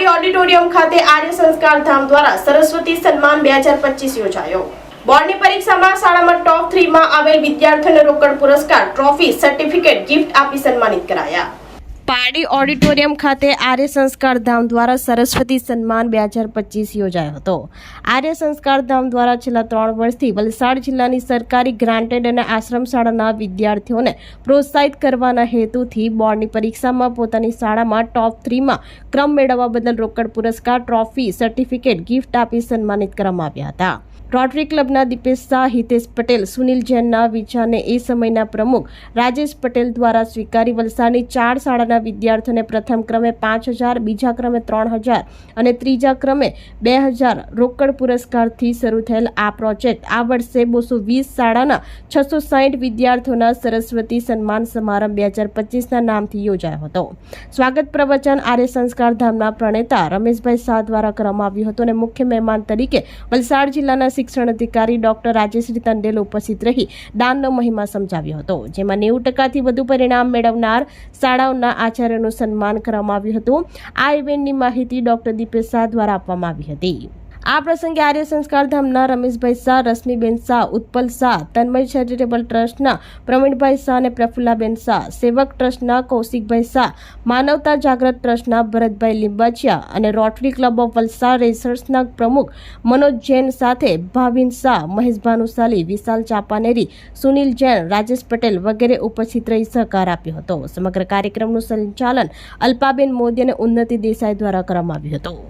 પાડી ઓડિટોરિયમ ખાતે આર્ય સંસ્કાર ધામ દ્વારા સરસ્વતી સન્માન બે હજાર પચીસ યોજાયો. બોર્ડની પરીક્ષામાં શાળામાં ટોપ થ્રીમાં આવેલ વિદ્યાર્થીઓને રોકડ પુરસ્કાર ટ્રોફી સર્ટિફિકેટ ગિફ્ટ આપી સન્માનિત કરાયા. પારડી ઓડિટોરિયમ ખાતે આર્ય સંસ્કાર ધામ દ્વારા સરસ્વતી સન્માન બે હજાર પચીસ યોજાયો હતો. આર્ય સંસ્કાર ધામ દ્વારા છેલ્લા ત્રણ વર્ષથી વલસાડ જિલ્લાની સરકારી ગ્રાન્ટેડ અને આશ્રમ શાળાના વિદ્યાર્થીઓને પ્રોત્સાહિત કરવાના હેતુથી બોર્ડની પરીક્ષામાં પોતાની શાળામાં ટોપ થ્રીમાં ક્રમ મેળવવા બદલ રોકડ પુરસ્કાર, ટ્રોફી, સર્ટિફિકેટ, ગિફ્ટ આપી સન્માનિત કરવામાં આવ્યા હતા. રોટરી ક્લબના દીપેશ શાહ, હિતેશ પટેલ, સુનિલ જૈનના વિચારને એ સમયના પ્રમુખ, રાજેશ પટેલ દ્વારા સ્વીકારી વલસાડની ચાર શાળાના વિદ્યાર્થીઓને પ્રથમ ક્રમે પાંચ હજાર, બીજા ક્રમે ત્રણ હજાર અને ત્રીજા ક્રમે બે હજાર રોકડ પુરસ્કારથી શરૂ થયેલ આ પ્રોજેક્ટ. આ વર્ષે બસો વીસ શાળાના છસો સાહીઠ વિદ્યાર્થીઓના સરસ્વતી સન્માન સમારંભ બે હજાર પચીસના નામથી યોજાયો હતો. સ્વાગત પ્રવચન આર્ય સંસ્કાર ધામના પ્રણેતા રમેશભાઈ શાહ દ્વારા કરવામાં આવ્યું હતું અને મુખ્ય મહેમાન તરીકે વલસાડ જિલ્લાના શિક્ષણ અધિકારી ડોક્ટર રાજેશ્રી તંડેલ ઉપસ્થિત રહી દાનનો મહિમા સમજાવ્યો હતો, જેમાં નેવું ટકાથી વધુ પરિણામ મેળવનાર શાળાઓના આચાર્યનું સન્માન કરવામાં આવ્યું હતું. આ ઇવેન્ટની માહિતી ડોક્ટર દીપેશ શાહ દ્વારા આપવામાં આવી હતી. આ પ્રસંગે આર્ય સંસ્કાર ધામના રમેશભાઈ શાહ, રશ્મિબેન શાહ, ઉત્પલ શાહ, તન્મય ચેરિટેબલ ટ્રસ્ટના પ્રવીણભાઈ શાહ અને પ્રફુલ્લાબેન શાહ, સેવક ટ્રસ્ટના કૌશિકભાઈ શાહ, માનવતા જાગૃત ટ્રસ્ટના ભરતભાઈ લીંબાચિયા અને રોટરી ક્લબ ઓફ વલસાડ રેસર્સના પ્રમુખ મનોજ જૈન સાથે ભાવિન શાહ, મહેશ ભાનુશાલી, વિશાલ ચાપાનેરી, સુનિલ જૈન, રાજેશ પટેલ વગેરે ઉપસ્થિત રહી સહકાર આપ્યો હતો. સમગ્ર કાર્યક્રમનું સંચાલન અલ્પાબેન મોદી અને ઉન્નતિ દેસાઈ દ્વારા કરવામાં આવ્યું હતું.